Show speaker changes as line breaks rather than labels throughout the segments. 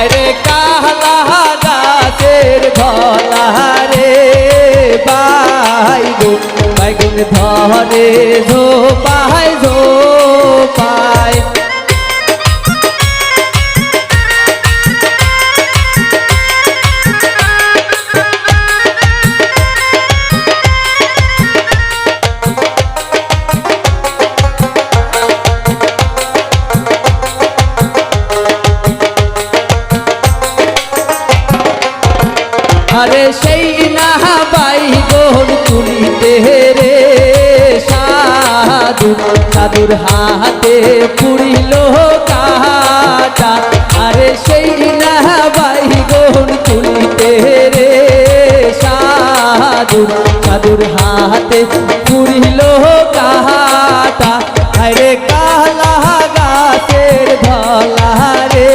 আরে কাহলা গাছের ধলা রে বাইগো বাইগুন ধরে ঝোপায় ঝোপায় আরে সেই না বাই গোল তুলিতে রে সাধু। সাধুর হাতে পুরিল কাটা। আরে সেই না বাই গোল তুলিতে রে সাধু। সাধুর হাতে পুরিল কাটা। আরে কালা গাছের ধলা রে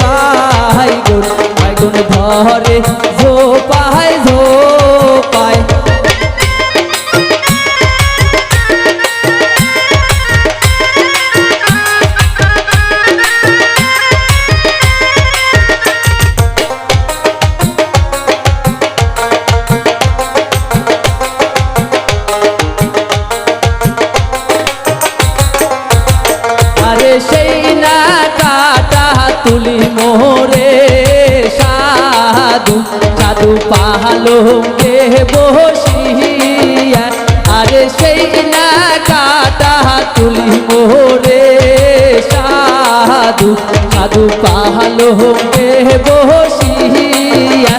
বাই গোল বাইগুন ধরে তুলি মোরে সাধু সাধু পাহালকে বসিয়া। আরে সেই না কাটা তুলি মোরে সাধু সাধু পাহালকে বসিয়া।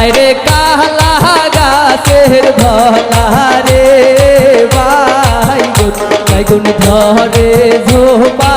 আরে কাহলা গাছের ধলা রে বাইগুন বাইগুন ধরে ঝোপা